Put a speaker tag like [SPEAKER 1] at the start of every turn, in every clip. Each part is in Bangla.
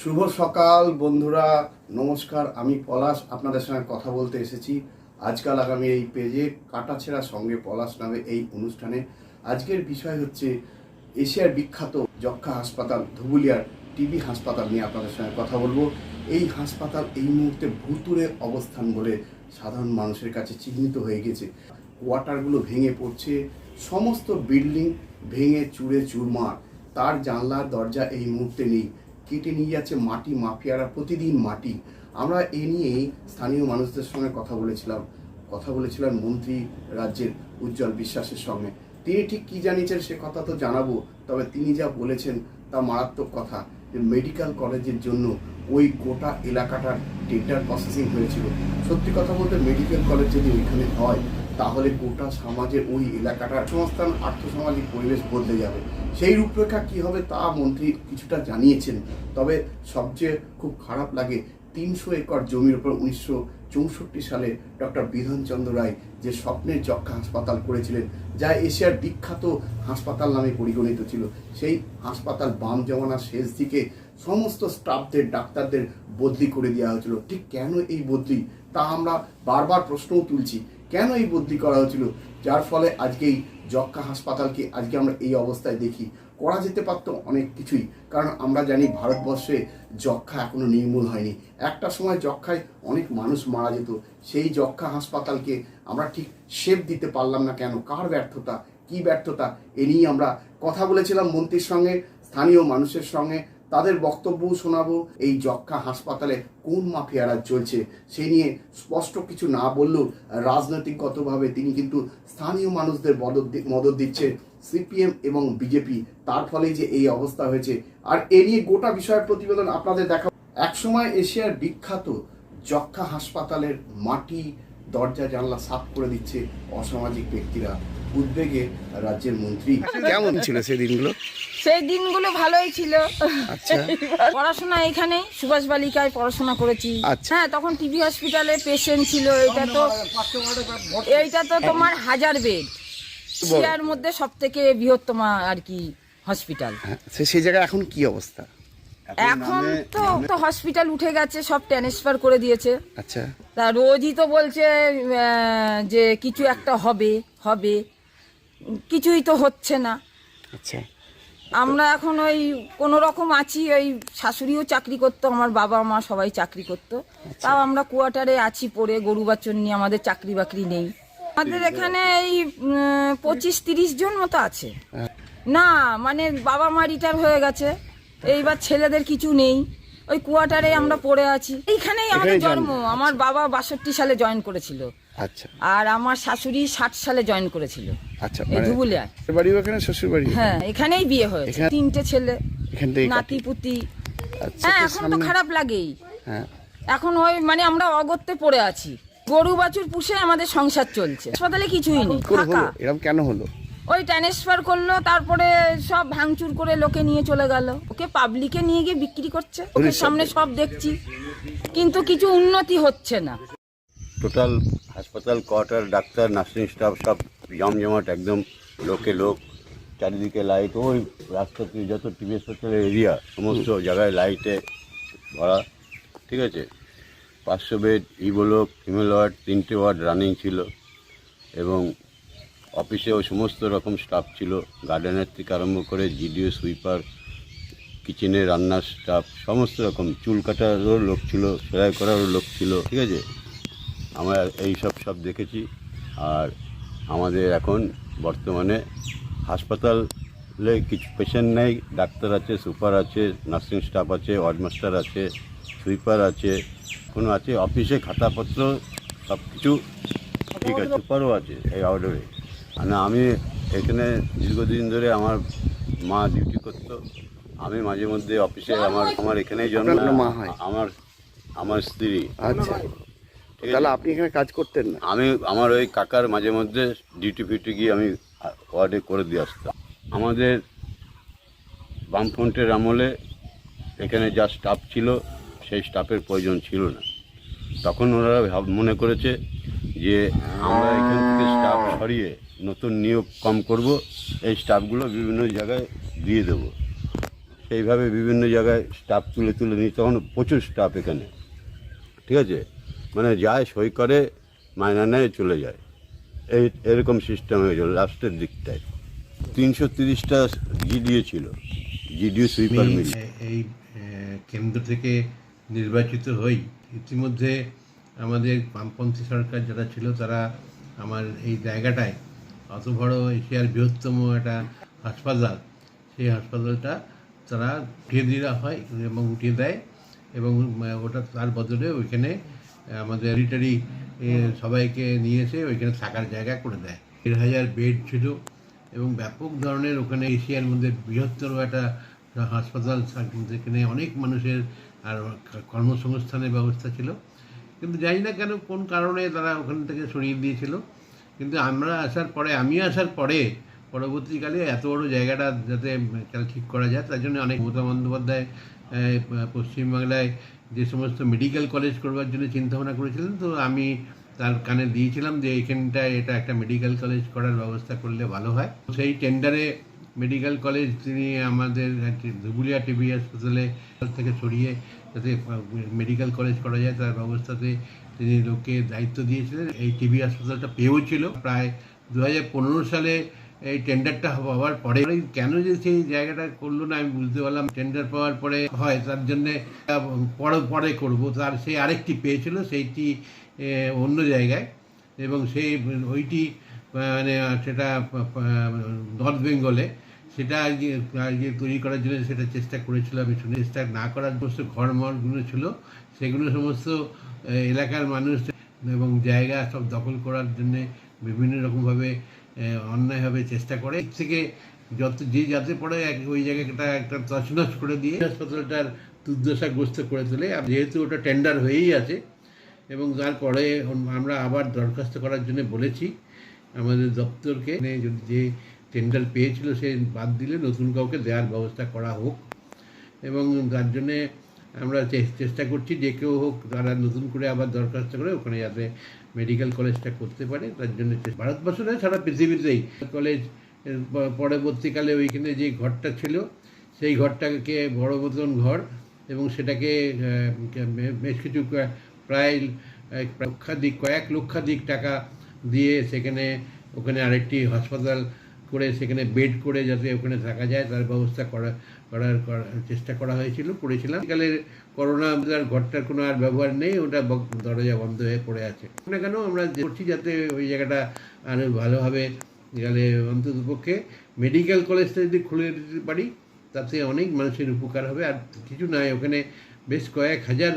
[SPEAKER 1] শুভ সকাল, বন্ধুরা। নমস্কার, আমি পলাশ। আপনাদের সঙ্গে কথা বলতে এসেছি। আজকাল আগামী এই পেজে কাটাছেড়া সঙ্গে পলাশ নামে এই অনুষ্ঠানে। আজকের বিষয় হচ্ছে এশিয়ার বিখ্যাত যক্ষা হাসপাতাল, ধুবুলিয়ার টিবি হাসপাতাল নিয়ে আপনাদের সঙ্গে কথা বলব। এই হাসপাতাল এই মুহূর্তে ভুতুরে অবস্থান বলে সাধারণ মানুষের কাছে চিহ্নিত হয়ে গেছে। কোয়ার্টারগুলো ভেঙে পড়ছে, সমস্ত বিল্ডিং ভেঙে চুরে চুরমার। তার জানলা দরজা এই মুহূর্তে নেই। কেটে নিয়ে যাচ্ছে মাটি মাফিয়ারা প্রতিদিন মাটি। আমরা এ নিয়েই স্থানীয় মানুষদের সঙ্গে কথা বলেছিলাম। কথা বলেছিলাম মন্ত্রী রাজ্যের উজ্জ্বল বিশ্বাসের সঙ্গে। তিনি ঠিক কি জানিয়েছেন সে কথা তো জানাব, তবে তিনি যা বলেছেন তা মারাত্মক কথা যে মেডিকেল কলেজের জন্য ওই গোটা এলাকাটার টেন্ডার প্রসেসিং হয়েছিল। সত্যি কথা বলতে মেডিকেল কলেজ যদি ওইখানে হয় তাহলে গোটা সমাজের ওই এলাকাটার সংস্থান আর্থসামাজিক পরিবেশ বদলে যাবে। সেই রূপরেখা কি হবে তা মন্ত্রী কিছুটা জানিয়েছেন, তবে সবচেয়ে খুব খারাপ লাগে তিনশো একর জমির উপর উনিশশো চৌষট্টি সালে ডক্টর বিধানচন্দ্র রায় যে স্বপ্নের যক্ষা হাসপাতাল করেছিলেন, যা এশিয়ার বিখ্যাত হাসপাতাল নামে পরিগণিত ছিল, সেই হাসপাতাল বাম জমানার শেষ দিকে সমস্ত স্টাফদের, ডাক্তারদের বদলি করে দেওয়া হয়েছিল। ঠিক কেন এই বদলি? তা আমরা বারবার প্রশ্নও তুলছি। কেন এই বদলি করা হয়েছিল? যার ফলে আজকেই যক্ষা হাসপাতালকে আজকে আমরা এই অবস্থায় দেখি। করা যেতে পারতো অনেক কিছুই, কারণ আমরা জানি ভারতবর্ষে যক্ষা এখনও নির্মূল হয়নি। একটা সময় যক্ষায় অনেক মানুষ মারা যেত। সেই যক্ষা হাসপাতালকে আমরা ঠিক শেপ দিতে পারলাম না কেন? কার ব্যর্থতা? কি ব্যর্থতা? এ নিয়ে আমরা কথা বলেছিলাম মন্ত্রীর সঙ্গে, স্থানীয় মানুষের সঙ্গে তাদের বক্তব্যও শোনাবো। এই যক্ষা হাসপাতালে কোন মাফিয়ারা চলছে সে নিয়ে স্পষ্ট কিছু না বললেও রাজনৈতিকগতভাবে তিনি কিন্তু স্থানীয় মানুষদের মদত দিচ্ছে সিপিএম এবং বিজেপি। তার ফলে যে এই অবস্থা হয়েছে। আর এ নিয়ে গোটা বিষয়ের প্রতিবেদন আপনাদের দেখা একসময় এশিয়ার বিখ্যাত যক্ষা হাসপাতালের মাটি দরজা জানলা সাফ করে দিচ্ছে অসামাজিক ব্যক্তিরা। উদ্বেগে রাজ্যের মন্ত্রী। কেমন ছিল সেই দিনগুলো?
[SPEAKER 2] সেই দিনগুলো ভালোই ছিল।
[SPEAKER 1] আচ্ছা।
[SPEAKER 2] পড়াশোনা এখানে সুভাষ বালিকায় পড়াশোনা করেছি।
[SPEAKER 1] আচ্ছা।
[SPEAKER 2] হ্যাঁ তখন টিবি হসপিটালে পেশেন্ট ছিল এটা তো এইটা তো তোমার হাজার বেড। এশিয়ার মধ্যে সব থেকে বৃহত্তম আর কি হসপিটাল।
[SPEAKER 1] হ্যাঁ, সেই জায়গায় এখন কি অবস্থা?
[SPEAKER 2] এখন তো তো হসপিটাল উঠে গেছে সব ট্রান্সফার করে দিয়েছে।
[SPEAKER 1] আচ্ছা।
[SPEAKER 2] তা রোজই তো বলছে যে কিছু একটা হবে হবে। কিছুই তো হচ্ছে না।
[SPEAKER 1] আচ্ছা।
[SPEAKER 2] আমরা এখন ওই কোনো রকম আছি ওই শাশুড়িও চাকরি করতো আমার বাবা মা সবাই চাকরি করতো। তাও আমরা কোয়ার্টারে আছি পড়ে গরু বাছর নিয়ে আমাদের চাকরি বাকরি নেই। আমাদের এখানে এই পঁচিশ তিরিশ জন মতো আছে। না মানে বাবা মা রিটায়ার হয়ে গেছে এইবার ছেলেদের কিছু নেই। ওই কোয়ার্টারে আমরা পড়ে আছি। এইখানেই আমাদের
[SPEAKER 1] জন্ম।
[SPEAKER 2] আমার বাবা বাষট্টি সালে জয়েন করেছিল।
[SPEAKER 1] আচ্ছা।
[SPEAKER 2] আর আমার শাশুড়ি ষাট সালে জয়েন করেছিল।
[SPEAKER 1] আচ্ছা
[SPEAKER 2] ধুবুলিয়ায়।
[SPEAKER 1] বাড়ি ওখানে শ্বশুর বাড়ি
[SPEAKER 2] হ্যাঁ এখানেই বিয়ে হয়েছে। তিনটে ছেলে নাতি পুতি
[SPEAKER 1] আচ্ছা
[SPEAKER 2] হ্যাঁ এখন তো খারাপ লাগেই।
[SPEAKER 1] হ্যাঁ।
[SPEAKER 2] এখন ওই মানে আমরা অগত্যে পড়ে আছি। গরু বাছুর পুষে আমাদের সংসার চলছে। হাসপাতালে কিছুই নেই
[SPEAKER 1] এরকম কেন হলো?
[SPEAKER 2] ওই ট্রান্সফার করল তারপরে সব ভাঙচুর করে লোকে নিয়ে চলে গেল। ওকে পাবলিকে নিয়ে গিয়ে বিক্রি করছে। ওকে সামনে সব দেখছি। কিন্তু কিছু উন্নতি হচ্ছে না।
[SPEAKER 3] টোটাল হাসপাতাল কোয়ার্টার ডাক্তার নার্সিং স্টাফ সব জমজমাট একদম লোকে লোক চারিদিকে লাইট ওই রাস্তাতে যত টিভি হাসপাতালের এরিয়া সমস্ত জায়গায় লাইটে ভরা। ঠিক আছে? পাঁচশো বেড ইবোলো ফিমেল ওয়ার্ড তিনটে ওয়ার্ড রানিং ছিল। এবং অফিসেও সমস্ত রকম স্টাফ ছিল। গার্ডেনের থেকে আরম্ভ করে জিডিও সুইপার কিচেনে রান্নার স্টাফ সমস্ত রকম চুল কাটারও লোক ছিল, সেলাই করারও লোক ছিল, ঠিক আছে? আমরা এই সব সব দেখেছি। আর আমাদের এখন বর্তমানে হাসপাতালে কিছু পেশেন্ট নেই, ডাক্তার আছে সুপার আছে নার্সিং স্টাফ আছে ওয়ার্ডমাস্টার আছে সুইপার আছে, কোনো আছে? অফিসে খাতাপত্র সব কিছু ঠিক আছে, সুপারও আছে, এই অর্ডারে মানে আমি এখানে দীর্ঘদিন ধরে আমার মা ডিউটি করতো। আমি মাঝে মধ্যে অফিসে আমার আমার এখানেই জন্ম।
[SPEAKER 1] মা হয়?
[SPEAKER 3] আমার আমার স্ত্রী।
[SPEAKER 1] আচ্ছা।
[SPEAKER 3] ঠিক
[SPEAKER 1] তাহলে আপনি এখানে কাজ করতেন না?
[SPEAKER 3] আমি আমার ওই কাকার মাঝে মধ্যে ডিউটি ফিউটি গিয়ে আমি ওয়ার্ডে করে দিয়ে আসতাম। আমাদের বামফ্রন্টের আমলে এখানে যা স্টাফ ছিল সেই স্টাফের প্রয়োজন ছিল না। তখন ওনারা মনে করেছে যে আমরা এখান স্টাফ সরিয়ে নতুন নিয়োগ কম করব এই স্টাফগুলো বিভিন্ন জায়গায় দিয়ে দেবো। সেইভাবে বিভিন্ন জায়গায় স্টাফ তুলে তুলে নিই তখন প্রচুর স্টাফ এখানে। ঠিক আছে? মানে যায় সই করে মায়না নেয় চলে যায়। এই এরকম সিস্টেম হয়েছিল লাস্টের দিকটায়। তিনশো তিরিশটা জিডিও ছিল জিডিও সুইপার মিল।
[SPEAKER 4] এই কেন্দ্র থেকে নির্বাচিত হই ইতিমধ্যে আমাদের বামপন্থী সরকার যারা ছিল তারা আমার এই জায়গাটায় অত বড় এশিয়ার বৃহত্তম একটা হাসপাতাল, সেই হাসপাতালটা তারা উঠিয়ে দেওয়া হয় এবং উঠিয়ে দেয় এবং ওটা তার বদলে ওইখানে আমাদের মিলিটারি সবাইকে নিয়ে এসে ওইখানে থাকার জায়গা করে দেয়। দেড় হাজার বেড ছিল এবং ব্যাপক ধরনের ওখানে এশিয়ার মধ্যে বৃহত্তর একটা হাসপাতাল, যেখানে অনেক মানুষের আর কর্মসংস্থানের ব্যবস্থা ছিল। কিন্তু জানি না কেন কোন কারণে তারা ওখান থেকে সরিয়ে দিয়েছিল। কিন্তু আমরা আসার পরে আমি আসার পরে, পরবর্তীকালে এত বড় জায়গাটা যাতে ঠিক করা যায়, তার জন্য অনেক মমতা বন্দ্যোপাধ্যায় পশ্চিমবাংলায় যে সমস্ত মেডিকেল কলেজ করবার জন্য চিন্তাভাবনা করেছিলেন, তো আমি তার কানে দিয়েছিলাম যে এইখানটায় এটা একটা মেডিকেল কলেজ করার ব্যবস্থা করলে ভালো হয়। সেই টেন্ডারে মেডিকেল কলেজ তিনি আমাদের ধুবুলিয়া টিবি হাসপাতালে থেকে সরিয়ে যাতে মেডিকেল কলেজ করা যায়, তার ব্যবস্থাতে তিনি লোককে দায়িত্ব দিয়েছিলেন। এই টিবি হাসপাতালটা পেয়েও ছিল। প্রায় দু হাজার পনেরো সালে এই টেন্ডারটা হওয়ার পরে কেন যে সেই জায়গাটা করল না, আমি বুঝতে পারলাম টেন্ডার পাওয়ার পরে হয়, তার জন্যে পরে পরে করব। তার সেই আরেকটি পেয়েছিল, সেইটি অন্য জায়গায়। এবং সেই, ওইটি মানে সেটা নর্থ বেঙ্গলে সেটা আজকে তৈরি করার জন্য সেটা চেষ্টা করেছিল আমি শুনে চেষ্টা না করার সমস্ত ঘরমরগুলো ছিল, সেগুলো সমস্ত এলাকার মানুষ এবং জায়গা সব দখল করার জন্য বিভিন্ন রকমভাবে অন্যায়ভাবে চেষ্টা করে। থেকে যত, যে যাতে পড়ে এক- ওই জায়গাটা একটা তছনছ করে দিয়ে হাসপাতালটার দুর্দশাগ্রস্ত করে তোলে। আর যেহেতু ওটা টেন্ডার হয়েই আছে, এবং তারপরে আমরা আবার দরখাস্ত করার জন্য বলেছি আমাদের দপ্তরকে, যে টেন্ডার পেয়েছিল, সে বাদ দিলে নতুন কাউকে দেওয়ার ব্যবস্থা করা হোক। এবং তার জন্যে আমরা চেষ্টা করছি যে কেউ হোক তারা নতুন করে আবার দরখাস্ত করে ওখানে যাতে মেডিকেল কলেজটা করতে পারে। তার জন্য ভারতবর্ষ নয় সারা পৃথিবীতেই কলেজ পরবর্তীকালে ওইখানে যে ঘরটা ছিল, সেই ঘরটাকে বড় মতন ঘর এবং সেটাকে বেশ কিছু প্রায় লক্ষাধিক, কয়েক লক্ষাধিক টাকা দিয়ে সেখানে, ওখানে আরেকটি হাসপাতাল করে সেখানে বেড করে যাতে ওখানে থাকা যায়, তার ব্যবস্থা করা, করার চেষ্টা করা হয়েছিল, করেছিলাম। কালের করোনা আমাদের ঘরটার কোনো আর ব্যবহার নেই, ওটা দরজা বন্ধ হয়ে পড়ে আছে। না কেন, আমরা করছি যাতে ওই জায়গাটা আরও ভালোভাবে গেলে অন্তত পক্ষে মেডিকেল কলেজটা যদি খুলে দিতে পারি, তাতে অনেক মানুষের উপকার হবে। আর কিছু নয়, ওখানে বেশ কয়েক হাজার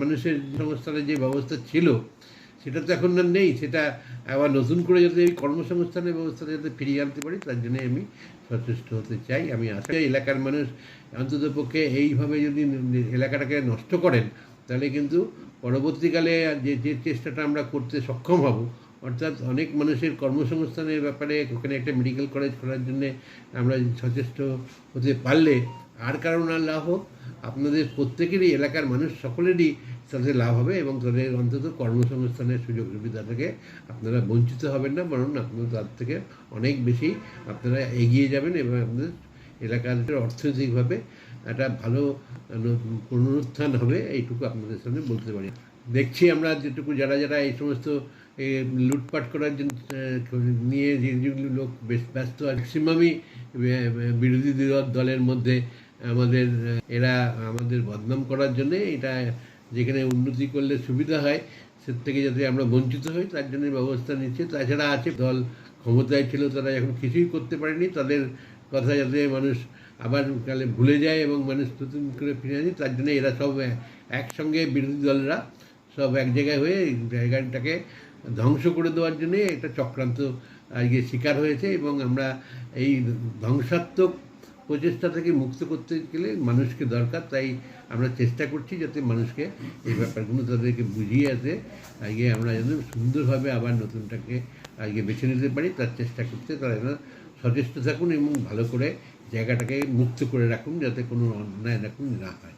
[SPEAKER 4] মানুষের সংস্থানের যে ব্যবস্থা ছিল সেটা তো এখন আর নেই, সেটা আবার নতুন করে যাতে এই কর্মসংস্থানের ব্যবস্থাটা যাতে ফিরিয়ে আনতে পারি, তার জন্য আমি সচেষ্ট হতে চাই। আমি আশা করি এলাকার মানুষ অন্তত পক্ষে এইভাবে যদি এলাকাটাকে নষ্ট করেন, তাহলে কিন্তু পরবর্তীকালে যে যে চেষ্টাটা আমরা করতে সক্ষম হব, অর্থাৎ অনেক মানুষের কর্মসংস্থানের ব্যাপারে ওখানে একটা মেডিকেল কলেজ করার জন্য আমরা সচেষ্ট হতে পারলে, আর কারণ আর লাভ হোক, আপনাদের প্রত্যেকেরই, এলাকার মানুষ সকলেরই তাদের লাভ হবে এবং তাদের অন্তত কর্মসংস্থানের সুযোগ সুবিধা থেকে আপনারা বঞ্চিত হবেন না, বরং আপনারা তার থেকে অনেক বেশি আপনারা এগিয়ে যাবেন এবং আপনাদের এলাকার অর্থনৈতিকভাবে একটা ভালো পুনরুত্থান হবে, এইটুকু আপনাদের সামনে বলতে পারি। দেখছি আমরা যেটুকু যারা যারা এই সমস্ত লুটপাট করার জন্য নিয়ে যেগুলো লোক বেশ ব্যস্ত ম্যাক্সিমামই বিরোধী দলের মধ্যে আমাদের, এরা আমাদের বদনাম করার জন্যে এটা যেখানে উন্নতি করলে সুবিধা হয়, সে থেকে যাতে আমরা বঞ্চিত হই, তার জন্য ব্যবস্থা নিচ্ছে। তাছাড়া আছে দল ক্ষমতায় ছিল, তারা এখন কিছুই করতে পারেনি। তাদের কথা যাতে মানুষ আবার কালে ভুলে যায় এবং মানুষ নতুন করে ফিরে আসে, তার জন্য এরা সব একসঙ্গে বিরোধী দলরা সব এক জায়গায় হয়ে জায়গাটাকে ধ্বংস করে দেওয়ার জন্য একটা চক্রান্ত আজকে শিকার হয়েছে এবং আমরা এই ধ্বংসাত্মক প্রচেষ্টা থেকে মুক্ত করতে গেলে মানুষকে দরকার, তাই আমরা চেষ্টা করছি যাতে মানুষকে এই ব্যাপারগুলো তাদেরকে বুঝিয়ে আসে, আগে আমরা যেন সুন্দরভাবে আবার নতুনটাকে আগে বেছে নিতে পারি, তার চেষ্টা করতে তারা যেন সচেষ্ট থাকুন এবং ভালো করে জায়গাটাকে মুক্ত করে রাখুন, যাতে কোনো অন্যায় রাখুন না হয়।